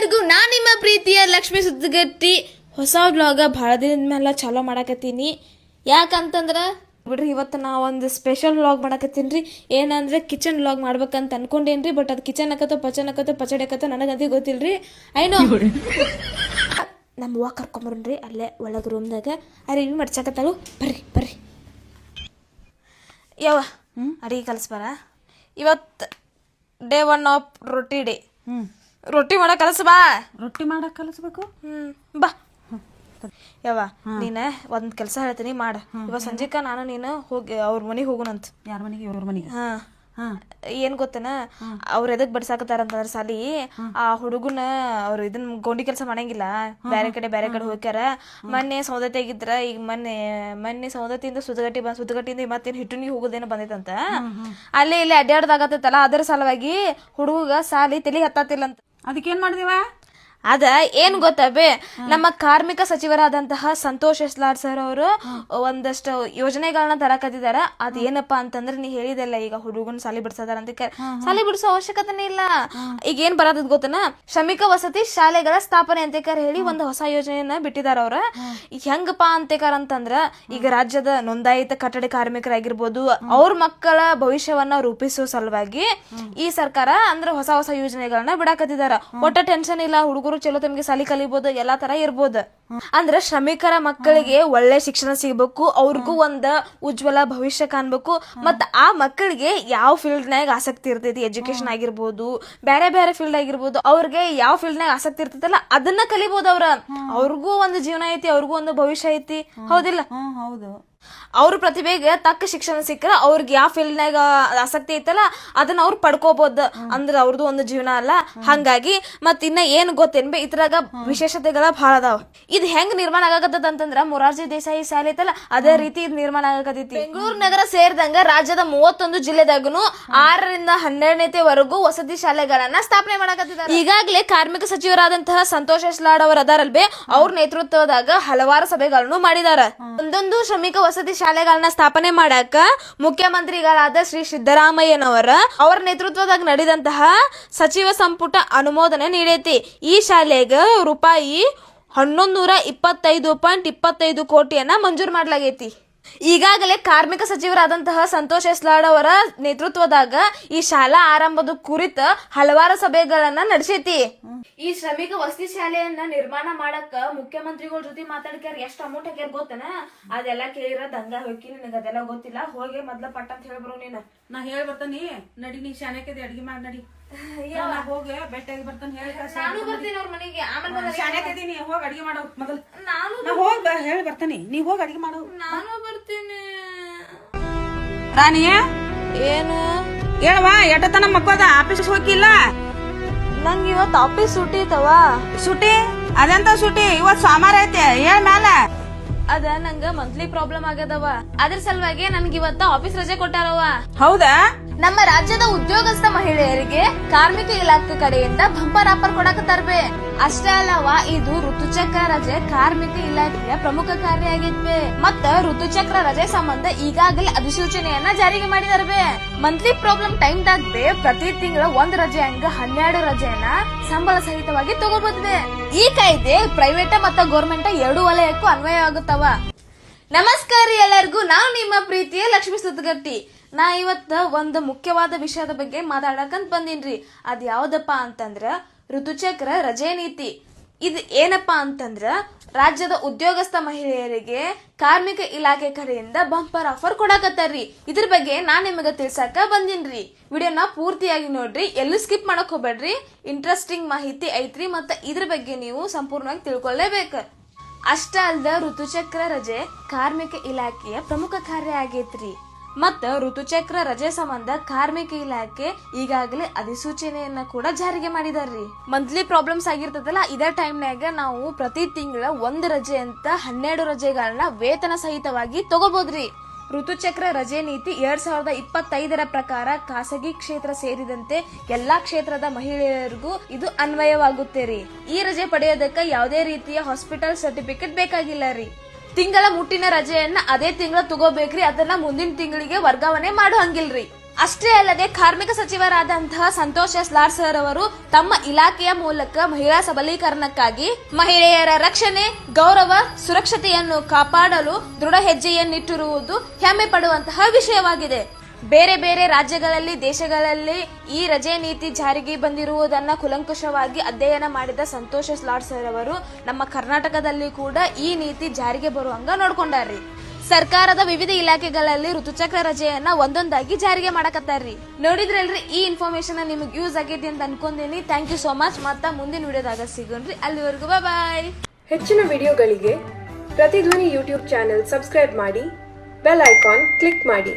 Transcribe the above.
ಎಲ್ಲರಿಗೂ ನಾ ನಿಮ್ಮ ಪ್ರೀತಿಯ ಲಕ್ಷ್ಮಿ ಸುದ್ದಿಗಟ್ಟಿ. ಹೊಸ ವ್ಲಾಗ ಭಾಳ ದಿನದ ಮೇಲೆ ಚಾಲೋ ಮಾಡಕತ್ತೀನಿ. ಯಾಕಂತಂದ್ರೆ ಬಿಡ್ರಿ ಇವತ್ತು ನಾ ಒಂದು ಸ್ಪೆಷಲ್ ವ್ಲಾಗ್ ಮಾಡಕತ್ತೀನಿ ರೀ. ಏನಂದ್ರೆ ಕಿಚನ್ ವ್ಲಾಗ್ ಮಾಡ್ಬೇಕಂತ ಅನ್ಕೊಂಡೇನ್ರಿ ರೀ ಬಟ್ ಅದು ಕಿಚನ್ ಹಾಕತ್ತೋ ಪಚನ್ ಹಾಕತ್ತೋ ಪಚಡಿ ಹಾಕತ್ತೋ ನನಗಂತೂ ಗೊತ್ತಿಲ್ಲ ರೀ. ಐನೋ ನಮ್ಮ ಅವ್ವ ಕರ್ಕೊಂಬರ್ರಿ ಅಲ್ಲೇ ಒಳಗೆ ರೂಮ್ದಾಗ ಅರಿವಿ ಮಡ್ಸಾಕತ್ತಾಳು. ಬರ್ರಿ ಬರ್ರಿ. ಯಾವ ಅಡಿಗೆ ಕಲಿಸ್ಬಾರ ಇವತ್ತು day one of roti day ಹ್ಞೂ ರೊಟ್ಟಿ ಮಾಡ ಕಲಸ ಬಾ. ರೊಟ್ಟಿ ಮಾಡ ಕಲಸಬೇಕು? ಹ್ಮ್ ಬಾ. ಯವ್ವ ನೀನ ಒಂದ್ ಕೆಲಸ ಹೇಳ್ತೀನಿ ಮಾಡ. ಇವ ಸಂಜೆಕ ನಾನು ನೀನು ಹೋಗಿ ಅವ್ರ ಮನೆಗೆ ಹೋಗುಣಂತ ಯಾರ ಮನೆಗೆ? ಇವ್ರ ಮನೆಗೆ? ಹಾ. ಏನ್ ಗೊತ್ತನ? ಅವ್ರ ಎದಕ್ ಬಡ್ಸಾಕತ್ತಾರ ಅಂತಂದ್ರ ಸಾಲಿ ಆ ಹುಡುಗನ ಅವ್ರ ಇದನ್ ಗೊಂಡಿ ಕೆಲಸ ಮಾಡಂಗಿಲ್ಲ. ಬ್ಯಾರೆ ಕಡೆ ಬ್ಯಾರೆ ಕಡೆ ಹೋಗ್ಯಾರ. ಮೊನ್ನೆ ಸೌದತ್ತಿ ಆಗಿದ್ರ ಈಗ ಮೊನ್ನೆ ಮೊನ್ನೆ ಸೌದತ್ತಿಯಿಂದ ಸುದಗಟ್ಟಿ ಬಂದ್ ಸುದಗಟ್ಟಿಯಿಂದ ಮತ್ತೇನ್ ಹಿಟ್ಟುನಿಗೆ ಹೋಗೋದೇನೋ ಬಂದೈತಂತ. ಅಲ್ಲಿ ಇಲ್ಲಿ ಅಡ್ಡಾಡ್ದಾಗತ್ತಲ್ಲ ಅದರ ಸಲುವಾಗಿ ಹುಡುಗ ಸಾಲಿ ತಲಿ ಹತ್ತಾತಿಲ್ಲ ಅಂತ ಅದಕ್ಕೇನು ಮಾಡಿದಿವ? ಅದ ಏನ್ ಗೊತ್ತಾ ಬೇ? ನಮ್ಮ ಕಾರ್ಮಿಕ ಸಚಿವರಾದಂತಹ ಸಂತೋಷ್ ಎಸ್ಲಾರ್ ಸರ್ ಅವರು ಒಂದಷ್ಟು ಯೋಜನೆಗಳನ್ನ ತರಕತ್ತಿದಾರ. ಅದ ಏನಪ್ಪಾ ಅಂತಂದ್ರೆ ನೀ ಹೇಳಿದೆಲ್ಲ ಈಗ ಹುಡುಗನ್ ಸಾಲಿ ಬಿಡ್ಸದಾರ ಅಂತ ಸಾಲಿ ಬಿಡಿಸೋ ಅವಶ್ಯಕತೆನೇ ಇಲ್ಲ. ಈಗ ಏನ್ ಬರೋದ್ ಗೊತ್ತನ? ಶ್ರಮಿಕ ವಸತಿ ಶಾಲೆಗಳ ಸ್ಥಾಪನೆ ಅಂತ ಹೇಳಿ ಒಂದು ಹೊಸ ಯೋಜನೆಯನ್ನ ಬಿಟ್ಟಿದಾರ ಅವ್ರ. ಅಂತಕಾರ ಅಂತೇಕಾರ ಅಂತಂದ್ರ ಈಗ ರಾಜ್ಯದ ನೋಂದಾಯಿತ ಕಟ್ಟಡ ಕಾರ್ಮಿಕರಾಗಿರ್ಬೋದು ಅವ್ರ ಮಕ್ಕಳ ಭವಿಷ್ಯವನ್ನ ರೂಪಿಸುವ ಸಲುವಾಗಿ ಈ ಸರ್ಕಾರ ಅಂದ್ರೆ ಹೊಸ ಹೊಸ ಯೋಜನೆಗಳನ್ನ ಬಿಡಾಕತ್ತಿದಾರ. ಒಟ್ಟ ಟೆನ್ಷನ್ ಇಲ್ಲ ಹುಡುಗರು ಚಲೋ ತಮಗೆ ಸಾಲಿ ಕಲಿಬಹುದು ಎಲ್ಲಾ ತರ ಇರ್ಬೋದು. ಅಂದ್ರೆ ಶ್ರಮಿಕರ ಮಕ್ಕಳಿಗೆ ಒಳ್ಳೆ ಶಿಕ್ಷಣ ಸಿಗ್ಬೇಕು, ಅವ್ರಿಗೂ ಒಂದ ಉಜ್ವಲ ಭವಿಷ್ಯ ಕಾಣ್ಬೇಕು. ಮತ್ತ ಆ ಮಕ್ಕಳಿಗೆ ಯಾವ ಫೀಲ್ಡ್ ನಾಗ ಆಸಕ್ತಿ ಇರ್ತೈತಿ? ಎಜುಕೇಶನ್ ಆಗಿರ್ಬೋದು ಬೇರೆ ಬೇರೆ ಫೀಲ್ಡ್ ಆಗಿರ್ಬೋದು, ಅವ್ರಿಗೆ ಯಾವ ಫೀಲ್ಡ್ ನಾಗ ಆಸಕ್ತಿ ಇರ್ತೈತಲ್ಲ, ಅದನ್ನ ಕಲಿಬಹುದು ಅವ್ರ. ಅವ್ರಿಗೂ ಒಂದು ಜೀವನ ಐತಿ, ಅವ್ರಿಗೂ ಒಂದು ಭವಿಷ್ಯ ಐತಿ. ಹೌದಿಲ್ಲ? ಹೌದು. ಅವ್ರ ಪ್ರತಿಭೆಗೆ ತಕ್ಕ ಶಿಕ್ಷಣ ಸಿಕ್ಕರೆ ಅವ್ರಿಗೆ ಯಾವ ಫೀಲ್ಡ್ನಾಗ ಆಸಕ್ತಿ ಐತಲ್ಲ ಅದನ್ನ ಅವ್ರು ಪಡ್ಕೋಬಹುದು ಅಂದ್ರೆ ಅವ್ರದ್ದು ಒಂದು ಜೀವನ ಅಲ್ಲ. ಹಂಗಾಗಿ ಮತ್ ಇನ್ನ ಏನ್ ಗೊತ್ತೇನ್ ಬಿ ಇದ್ರಾಗ ವಿಶೇಷತೆಗಳ ಬಹಳ ಅದಾವ. ಇದು ಹೆಂಗ್ ನಿರ್ಮಾಣ ಆಗಕತ್ತದ ಅಂತಂದ್ರ ಮೊರಾರ್ಜಿ ದೇಸಾಯಿ ಶಾಲೆ ಐತಲ್ಲ ಅದೇ ರೀತಿ ಇದು ನಿರ್ಮಾಣ ಆಗಕತ್ತೈತಿ ಬೆಂಗಳೂರು ನಗರ ಸೇರಿದಂಗ ರಾಜ್ಯದ ಮೂವತ್ತೊಂದು ಜಿಲ್ಲೆದಾಗನು ಆರರಿಂದ ಹನ್ನೆರಡನೇತೆವರೆಗೂ ವಸತಿ ಶಾಲೆಗಳನ್ನ ಸ್ಥಾಪನೆ ಮಾಡಕತ್ತಿದ್ದಾರೆ ಈಗಾಗಲೇ ಕಾರ್ಮಿಕ ಸಚಿವರಾದಂತಹ ಸಂತೋಷ್ ಎಸ್ಲಾಡ್ ಅವರು ಅದಾರಲ್ಬೇ ಅವ್ರ ನೇತೃತ್ವದಾಗ ಹಲವಾರು ಸಭೆಗಳನ್ನು ಮಾಡಿದಾರ. ಒಂದೊಂದು ಶ್ರಮಿಕ ವಸತಿ ಶಾಲೆಗಳನ್ನ ಸ್ಥಾಪನೆ ಮಾಡಾಕ ಮುಖ್ಯಮಂತ್ರಿಗಳಾದ ಶ್ರೀ ಸಿದ್ದರಾಮಯ್ಯನವರ ಅವರ ನೇತೃತ್ವದಾಗ ನಡೆದಂತಹ ಸಚಿವ ಸಂಪುಟ ಅನುಮೋದನೆ ನೀಡೈತಿ. ಈ ಶಾಲೆಗೆ ರೂಪಾಯಿ ಹನ್ನೊಂದು ನೂರ ಇಪ್ಪತ್ತೈದು ಪಾಯಿಂಟ್ ಇಪ್ಪತ್ತೈದು ಕೋಟಿಯನ್ನ ಮಂಜೂರು ಮಾಡಲಾಗೈತಿ. ಈಗಾಗಲೇ ಕಾರ್ಮಿಕ ಸಚಿವರಾದಂತಹ ಸಂತೋಷ್ ಎಸ್ಲಾಡ್ ಅವರ ನೇತೃತ್ವದಾಗ ಈ ಶಾಲಾ ಆರಂಭದ ಕುರಿತ ಹಲವಾರು ಸಭೆಗಳನ್ನ ನಡೆಸೈತಿ. ಈ ಶ್ರಮಿಕ ವಸತಿ ಶಾಲೆಯನ್ನ ನಿರ್ಮಾಣ ಮಾಡಕ್ಕ ಮುಖ್ಯಮಂತ್ರಿಗಳ ಜೊತೆ ಮಾತಾಡ್ಕ್ಯಾರ ಎಷ್ಟು ಅಮೌಂಟ್ ಹಾಕ್ಯಾರ ಗೊತ್ತನ? ಅದೆಲ್ಲ ಕೇಳಿರ ದಂಗ ಹೋಗಿ ನಿನಗ ಅದೆಲ್ಲ ಗೊತ್ತಿಲ್ಲ. ಹೋಗಿ ಮೊದ್ಲ ಪಟ್ಟ ಅಂತ ಹೇಳ್ಬರು ನೀನ. ನಾ ಹೇಳ್ಬರ್ತಾನಿ ನಡಿ ನೀ ಶಾನ್ಯಾಕದಿ ಅಡ್ಗೆ ಮಾಡಿ ನಡಿ. ಹೋಗಿ ಬೆಟ್ಟಾಗಿ ಬರ್ತಾನೆ ಹೇಳಿ ನಾನು ಬರ್ತೀನಿ ಅವ್ರ ಮನೆಗೆ. ಆಮೇಲೆ ಶಾನ್ಯಾಕದಿ ನೀ ಹೋಗಿ ಅಡ್ಗೆ ಮಾಡೋ ಮೊದಲು. ನಾನು ನಾ ಹೋಗಿ ಹೇಳಿ ಬರ್ತಾನೆ. ನೀ ಹೋಗಿ ಅಡ್ಗೆ ಮಾಡೋ. ನಾನು ಬರ್ತೀನಿ. ರಾಣಿ? ಏನು? ಹೇಳವಾ ಎಟ್ಟತನ ಮಕ್ಕೋದ? ಆಫೀಸ್ ಹೋಗಿಲ್ಲ? ನಂಗೆ ಇವತ್ತು ಆಫೀಸ್ ಸೂಟಿ ಇತ್ತವ ಸುಟಿ? ಅದೆಂತ ಸುಟಿ? ಇವತ್ ಸೋಮವಾರ ಐತೆ. ಹೇಳ್ ಮ್ಯಾಲ. ಅದ ನಂಗ ಮಂತ್ಲಿ ಪ್ರಾಬ್ಲಮ್ ಆಗ್ಯದವ ಅದ್ರ ಸಲುವಾಗಿ ನನ್ಗೆ ಇವತ್ತ ಆಫೀಸ್ ರಜೆ ಕೊಟ್ಟಾರವ ಹೌದಾ? ನಮ್ಮ ರಾಜ್ಯದ ಉದ್ಯೋಗಸ್ಥ ಮಹಿಳೆಯರಿಗೆ ಕಾರ್ಮಿಕ ಇಲಾಖೆ ಕಡೆಯಿಂದ ಬಂಪರ್ ಆಫರ್ ಕೊಡಕತ್ತಾರ್ಬೆ ಅಷ್ಟೇ ಅಲ್ಲವ, ಇದು ಋತುಚಕ್ರ ರಜೆ ಕಾರ್ಮಿಕ ಇಲಾಖೆಯ ಪ್ರಮುಖ ಕಾರ್ಯ ಆಗಿದ್ವೆ ಮತ್ತ ಋತುಚಕ್ರ ರಜೆ ಸಂಬಂಧ ಈಗಾಗಲೇ ಅಧಿಸೂಚನೆಯನ್ನ ಜಾರಿಗೆ ಮಾಡಿದಾರ್ಬೆ ಮಂತ್ಲಿ ಪ್ರಾಬ್ಲಮ್ ಟೈಮ್ ದಾಗ್ದೆ ಪ್ರತಿ ತಿಂಗಳ ಒಂದ್ ರಜೆ ಹಂಗ ಹನ್ನೆರಡು ರಜೆಯನ್ನ ಸಂಬಳ ಸಹಿತವಾಗಿ ತಗೋಬಹುದೇ ಈ ಕಾಯ್ದೆ ಪ್ರೈವೇಟ್ ಮತ್ತ ಗೌರ್ಮೆಂಟ್ ಎರಡು ವಲಯಕ್ಕೂ ಅನ್ವಯ ಆಗುತ್ತವ ನಮಸ್ಕಾರ ಎಲ್ಲರಿಗೂ, ನಾವು ನಿಮ್ಮ ಪ್ರೀತಿಯ ಲಕ್ಷ್ಮೀ ಸುತ್ತಗಟ್ಟಿ ನಾ ಇವತ್ತು ಒಂದು ಮುಖ್ಯವಾದ ವಿಷಯದ ಬಗ್ಗೆ ಮಾತಾಡಕಂತ ಬಂದೀನ್ರಿ. ಅದ್ ಯಾವ್ದಪ್ಪ ಅಂತಂದ್ರ ಋತುಚಕ್ರ ರಜೆ ನೀತಿ. ಇದು ಏನಪ್ಪಾ ಅಂತಂದ್ರ ರಾಜ್ಯದ ಉದ್ಯೋಗಸ್ಥ ಮಹಿಳೆಯರಿಗೆ ಕಾರ್ಮಿಕ ಇಲಾಖೆ ಕಡೆಯಿಂದ ಬಂಪರ್ ಆಫರ್ ಕೊಡಕತ್ತಾರ್ರಿ. ಇದ್ರ ಬಗ್ಗೆ ನಾ ನಿಮಗೆ ತಿಳ್ಸಾಕ ಬಂದಿನ್ರಿ. ವಿಡಿಯೋನ ಪೂರ್ತಿಯಾಗಿ ನೋಡ್ರಿ, ಎಲ್ಲೂ ಸ್ಕಿಪ್ ಮಾಡಕ್ ಹೋಗ್ಬೇಡ್ರಿ. ಇಂಟ್ರೆಸ್ಟಿಂಗ್ ಮಾಹಿತಿ ಐತ್ರಿ ಮತ್ತ ಇದ್ರ ಬಗ್ಗೆ ನೀವು ಸಂಪೂರ್ಣವಾಗಿ ತಿಳ್ಕೊಳ್ಳೇಬೇಕು ಅಷ್ಟ ಅಲ್ದ ಋತುಚಕ್ರ ರಜೆ ಕಾರ್ಮಿಕ ಇಲಾಖೆಯ ಪ್ರಮುಖ ಕಾರ್ಯ ಆಗೈತ್ರಿ. ಮತ್ತ ಋತುಚಕ್ರ ರಜೆ ಸಂಬಂಧ ಕಾರ್ಮಿಕ ಇಲಾಖೆ ಈಗಾಗಲೇ ಅಧಿಸೂಚನೆಯನ್ನ ಕೂಡ ಜಾರಿಗೆ ಮಾಡಿದಾರ್ರಿ. ಮಂತ್ಲಿ ಪ್ರಾಬ್ಲಮ್ಸ್ ಆಗಿರ್ತದಲ್ಲ, ಇದೇ ಟೈಮ್ನಾಗ ನಾವು ಪ್ರತಿ ತಿಂಗಳ ಒಂದು ರಜೆ ಅಂತ ಹನ್ನೆರಡು ರಜೆಗಳನ್ನ ವೇತನ ಸಹಿತವಾಗಿ ತಗೋಬಹುದ್ರಿ ಋತುಚಕ್ರ ರಜೆ ನೀತಿ ಎರಡ್ ಸಾವಿರದ ಇಪ್ಪತ್ತೈದರ ಪ್ರಕಾರ ಖಾಸಗಿ ಕ್ಷೇತ್ರ ಸೇರಿದಂತೆ ಎಲ್ಲಾ ಕ್ಷೇತ್ರದ ಮಹಿಳೆಯರಿಗೂ ಇದು ಅನ್ವಯವಾಗುತ್ತೆ ರೀ ಈ ರಜೆ ಪಡೆಯೋದಕ್ಕೆ ಯಾವುದೇ ರೀತಿಯ ಹಾಸ್ಪಿಟಲ್ ಸರ್ಟಿಫಿಕೇಟ್ ಬೇಕಾಗಿಲ್ಲ ರೀ ತಿಂಗಳ ಮುಟ್ಟಿನ ರಜೆಯನ್ನ ಅದೇ ತಿಂಗಳ ತಗೋಬೇಕ್ರಿ, ಅದನ್ನ ಮುಂದಿನ ತಿಂಗಳಿಗೆ ವರ್ಗಾವಣೆ ಮಾಡೋ ಹಂಗಿಲ್ರಿ. ಅಷ್ಟೇ ಅಲ್ಲದೆ ಕಾರ್ಮಿಕ ಸಚಿವರಾದಂತಹ ಸಂತೋಷ್ ಸರ್ ಅವರು ತಮ್ಮ ಇಲಾಖೆಯ ಮೂಲಕ ಮಹಿಳಾ ಸಬಲೀಕರಣಕ್ಕಾಗಿ ಮಹಿಳೆಯರ ರಕ್ಷಣೆ, ಗೌರವ, ಸುರಕ್ಷತೆಯನ್ನು ಕಾಪಾಡಲು ದೃಢ ಹೆಜ್ಜೆಯನ್ನಿಟ್ಟಿರುವುದು ಹೆಮ್ಮೆ ಪಡುವಂತಹ ವಿಷಯವಾಗಿದೆ. ಬೇರೆ ಬೇರೆ ರಾಜ್ಯಗಳಲ್ಲಿ, ದೇಶಗಳಲ್ಲಿ ಈ ರಜೆ ನೀತಿ ಜಾರಿಗೆ ಬಂದಿರುವುದನ್ನು ಕುಲಂಕುಷವಾಗಿ ಅಧ್ಯಯನ ಮಾಡಿದ ಸಂತೋಷ ಸ್ಲಾಡ್ ಸರ್ ಅವರು, ನಮ್ಮ ಕರ್ನಾಟಕದಲ್ಲಿ ಕೂಡ ಈ ನೀತಿ ಜಾರಿಗೆ ಬರುವಂಗ ನೋಡ್ಕೊಂಡಾರ್ರಿ. ಸರ್ಕಾರದ ವಿವಿಧ ಇಲಾಖೆಗಳಲ್ಲಿ ಋತುಚಕ್ರ ರಜೆಯನ್ನ ಒಂದೊಂದಾಗಿ ಜಾರಿಗೆ ಮಾಡಕತ್ತಾರ್ರಿ. ನೋಡಿದ್ರಲ್ರಿ, ಈ ಇನ್ಫಾರ್ಮೇಶನ್ ನಿಮಗೆ ಯೂಸ್ ಆಗೈತಿ ಅಂತ ಅನ್ಕೊಂಡೀನಿ. ಥ್ಯಾಂಕ್ ಯು ಸೋ ಮಚ್ ಮತ್ತ ಮುಂದಿನ ವಿಡಿಯೋದಾಗ ಸಿಗೋಣ್ರಿ. ಅಲ್ಲಿವರೆಗೂ ಬಾಯ್ ಹೆಚ್ಚಿನ ವಿಡಿಯೋಗಳಿಗೆ ಪ್ರತಿಧ್ವನಿ ಯೂಟ್ಯೂಬ್ ಚಾನೆಲ್ ಸಬ್ಸ್ಕ್ರೈಬ್ ಮಾಡಿ ಬೆಲ್ ಐಕಾನ್ ಕ್ಲಿಕ್ ಮಾಡಿ.